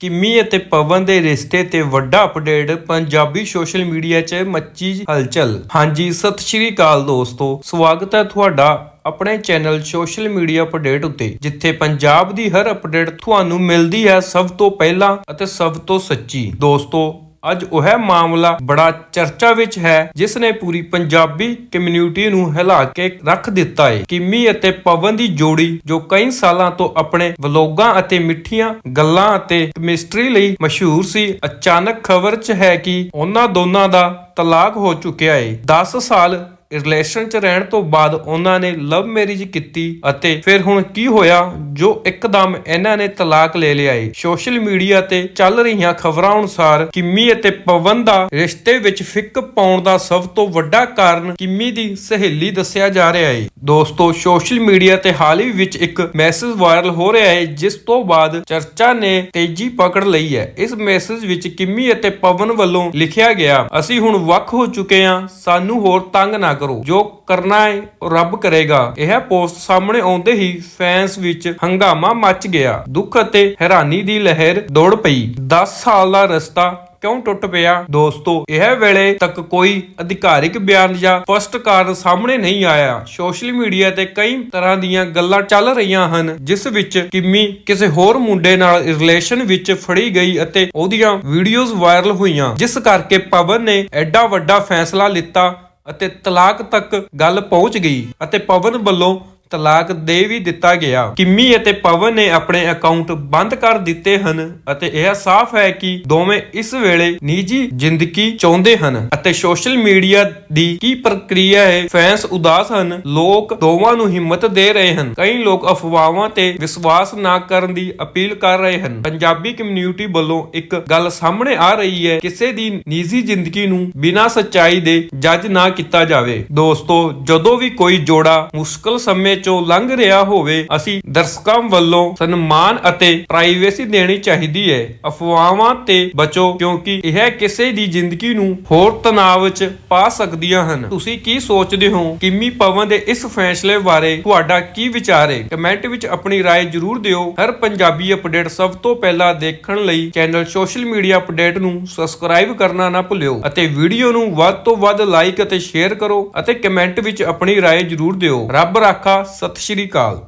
ਕਿਮੀ ਅਤੇ ਪਵਨ ਦੇ ਰਿਸ਼ਤੇ ਤੇ ਵੱਡਾ ਅਪਡੇਟ, ਪੰਜਾਬੀ ਸੋਸ਼ਲ ਮੀਡੀਆ 'ਚ ਮੱਚੀ ਹਲਚਲ। ਹਾਂਜੀ, ਸਤਿ ਸ਼੍ਰੀ ਅਕਾਲ ਦੋਸਤੋ। ਸਵਾਗਤ ਹੈ ਤੁਹਾਡਾ ਆਪਣੇ ਚੈਨਲ ਸੋਸ਼ਲ ਮੀਡੀਆ ਅਪਡੇਟ ਉੱਤੇ, ਜਿੱਥੇ ਪੰਜਾਬ ਦੀ ਹਰ ਅਪਡੇਟ ਤੁਹਾਨੂੰ ਮਿਲਦੀ ਹੈ ਸਭ ਤੋਂ ਪਹਿਲਾਂ ਅਤੇ ਸਭ ਤੋਂ ਸੱਚੀ। ਦੋਸਤੋ ਅੱਜ ਉਹ ਮਾਮਲਾ ਬੜਾ ਚਰਚਾ ਵਿੱਚ ਹੈ, ਜਿਸ ਨੇ ਪੂਰੀ ਪੰਜਾਬੀ ਕਮਿਊਨਿਟੀ ਨੂੰ ਹਿਲਾ ਕੇ ਰੱਖ ਦਿੱਤਾ ਹੈ ਕਿਮੀ ਅਤੇ ਪਵਨ ਦੀ ਜੋੜੀ, ਜੋ ਕਈ ਸਾਲਾਂ ਤੋਂ ਆਪਣੇ ਵਲੋਗਾਂ ਅਤੇ ਮਿੱਠੀਆਂ ਗੱਲਾਂ ਅਤੇ ਕੈਮਿਸਟਰੀ ਲਈ ਮਸ਼ਹੂਰ ਸੀ, ਅਚਾਨਕ ਖਬਰ 'ਚ ਹੈ ਕਿ ਉਹਨਾਂ ਦੋਨਾਂ ਦਾ ਤਲਾਕ ਹੋ ਚੁੱਕਿਆ ਹੈ 10 ਸਾਲ ਰਿਲੇਸ਼ਨ ਚ ਰਹਿਣ ਤੋਂ ਬਾਅਦ ਉਹਨਾਂ ਨੇ ਲਵ ਮੈਰਿਜ ਕੀਤੀ ਅਤੇ ਫਿਰ ਹੁਣ ਕੀ ਹੋਇਆ, ਜੋ ਇੱਕਦਮ ਇਹਨਾਂ ਨੇ ਤਲਾਕ ਲੈ ਲਿਆ ਸੋਸ਼ਲ ਮੀਡੀਆ ਤੇ ਚੱਲ ਰਹੀਆਂ ਖਬਰਾਂ ਅਨੁਸਾਰ ਕਿੰਮੀ ਅਤੇ ਪਵਨ ਦਾ ਰਿਸ਼ਤੇ ਵਿੱਚ ਫਿੱਕ ਪਾਉਣ ਦਾ ਸਭ ਤੋਂ ਵੱਡਾ ਕਾਰਨ ਕਿੰਮੀ ਦੀ ਸਹੇਲੀ ਦੱਸਿਆ ਜਾ ਰਿਹਾ ਏ। ਦੋਸਤੋ ਸੋਸ਼ਲ ਮੀਡੀਆ ਤੇ ਹਾਲ ਹੀ ਵਿੱਚ ਇੱਕ ਮੈਸੇਜ ਵਾਇਰਲ ਹੋ ਰਿਹਾ ਹੈ ਜਿਸ ਤੋਂ ਬਾਅਦ ਚਰਚਾ ਨੇ ਤੇਜ਼ੀ ਪਕੜ ਲਈ ਹੈ ਇਸ ਮੈਸੇਜ ਵਿੱਚ ਕਿਮੀ ਅਤੇ ਪਵਨ ਵੱਲੋਂ ਲਿਖਿਆ ਗਿਆ, ਅਸੀਂ ਹੁਣ ਵੱਖ ਹੋ ਚੁੱਕੇ ਹਾਂ ਸਾਨੂੰ ਹੋਰ ਤੰਗ ਨਾ ਕਰੋ। ਜੋ ਕਰਨਾ ਹੈ ਉਹ ਰੱਬ ਕਰੇਗਾ। ਇਹ ਪੋਸਟ ਸਾਹਮਣੇ ਆਉਂਦੇ ਹੀ ਫੈਨਸ ਵਿੱਚ ਹੰਗਾਮਾ ਮਚ ਗਿਆ। ਦੁੱਖ ਅਤੇ ਹੈਰਾਨੀ ਦੀ ਲਹਿਰ ਦੌੜ ਪਈ। 10 ਸਾਲ ਦਾ ਰਸਤਾ ਕਿਉਂ ਟੁੱਟ ਪਿਆ? ਦੋਸਤੋ, ਇਹ ਵੇਲੇ ਤੱਕ ਕੋਈ ਅਧਿਕਾਰਿਕ ਬਿਆਨ ਜਾਂ ਸਪਸ਼ਟ ਕਾਰਨ ਸਾਹਮਣੇ ਨਹੀਂ ਆਇਆ। ਸੋਸ਼ਲ ਮੀਡੀਆ ਤੇ ਕਈ ਤਰ੍ਹਾਂ ਦੀਆਂ ਗੱਲਾਂ ਚੱਲ ਰਹੀਆਂ ਹਨ, ਜਿਸ ਵਿੱਚ ਕਿਮੀ ਕਿਸੇ ਹੋਰ ਮੁੰਡੇ ਨਾਲ ਰਿਲੇਸ਼ਨ ਵਿੱਚ ਫੜੀ ਗਈ ਅਤੇ ਉਹਦੀਆਂ ਵੀਡੀਓਜ਼ ਵਾਇਰਲ ਹੋਈਆਂ। ਜਿਸ ਕਰਕੇ ਪਵਨ ਨੇ ਐਡਾ ਵੱਡਾ ਫੈਸਲਾ ਲਿੱਤਾ ਅਤੇ ਤਲਾਕ ਤੱਕ ਗੱਲ ਪਹੁੰਚ ਗਈ ਅਤੇ ਪਵਨ ਵੱਲੋਂ ਤਲਾਕ ਦੇ ਵੀ ਦਿੱਤਾ ਗਿਆ। ਕਿੰਮੀ ਅਤੇ ਪਵਨ ਨੇ ਆਪਣੇ ਅਕਾਊਂਟ ਬੰਦ ਕਰ ਦਿੱਤੇ ਹਨ ਅਤੇ ਇਹ ਸਾਫ਼ ਹੈ ਕਿ ਦੋਵੇਂ ਇਸ ਵੇਲੇ ਨਿੱਜੀ ਜ਼ਿੰਦਗੀ ਚਾਹੁੰਦੇ ਹਨ ਅਤੇ ਸੋਸ਼ਲ ਮੀਡੀਆ ਦੀ ਕੀ ਪ੍ਰਕਿਰਿਆ ਹੈ ਫੈਨਸ ਉਦਾਸ ਹਨ, ਲੋਕ ਦੋਵਾਂ ਨੂੰ ਹਿੰਮਤ ਦੇ ਰਹੇ ਹਨ। ਕਈ ਲੋਕ ਅਫਵਾਹਾਂ ਤੇ ਵਿਸ਼ਵਾਸ ਨਾ ਕਰਨ ਦੀ ਅਪੀਲ ਕਰ ਰਹੇ ਹਨ। ਪੰਜਾਬੀ ਕਮਿਊਨਿਟੀ ਵੱਲੋਂ ਇੱਕ ਗੱਲ ਸਾਹਮਣੇ ਆ ਰਹੀ ਹੈ, ਕਿਸੇ ਦੀ ਨਿੱਜੀ ਜ਼ਿੰਦਗੀ ਨੂੰ ਬਿਨਾਂ ਸੱਚਾਈ ਦੇ ਜੱਜ ਨਾ ਕੀਤਾ ਜਾਵੇ। ਦੋਸਤੋ, ਜਦੋਂ ਵੀ ਕੋਈ ਜੋੜਾ ਮੁਸ਼ਕਲ ਸਮੇਂ ਚੋਂ ਲੰਘ ਰਿਹਾ ਹੋਵੇ ਅਸੀਂ ਦਰਸ਼ਕਾਂ ਵੱਲੋਂ ਸਨਮਾਨ ਅਤੇ ਪ੍ਰਾਈਵੇਸੀ ਦੇਣੀ ਚਾਹੀਦੀ ਹੈ ਅਫਵਾਹਾਂ ਤੇ ਬਚੋ ਕਿਉਂਕਿ ਇਹ ਕਿਸੇ ਦੀ ਜ਼ਿੰਦਗੀ ਨੂੰ ਹੋਰ ਤਣਾਅ ਵਿੱਚ ਪਾ ਸਕਦੀਆਂ ਹਨ ਤੁਸੀਂ ਕੀ ਸੋਚਦੇ ਹੋ ਕਿੰਮੀ ਪਵਨ ਦੇ ਇਸ ਫੈਸਲੇ ਬਾਰੇ ਤੁਹਾਡਾ ਕੀ ਵਿਚਾਰ ਹੈ ਕਮੈਂਟ ਵਿੱਚ ਆਪਣੀ رائے ਜ਼ਰੂਰ ਦਿਓ ਹਰ ਪੰਜਾਬੀ ਅਪਡੇਟ ਸਭ ਤੋਂ ਪਹਿਲਾਂ ਦੇਖਣ ਲਈ ਚੈਨਲ ਸੋਸ਼ਲ ਮੀਡੀਆ ਅਪਡੇਟ ਨੂੰ ਸਬਸਕ੍ਰਾਈਬ ਕਰਨਾ ਨਾ ਭੁੱਲਿਓ ਅਤੇ ਵੀਡੀਓ ਨੂੰ ਵੱਧ ਤੋਂ ਵੱਧ ਲਾਈਕ ਅਤੇ ਸ਼ੇਅਰ ਕਰੋ ਅਤੇ ਕਮੈਂਟ ਵਿੱਚ ਆਪਣੀ رائے ਜ਼ਰੂਰ ਦਿਓ ਰੱਬ ਰਾਖਾ ਸਤਿ ਸ਼੍ਰੀ ਅਕਾਲ।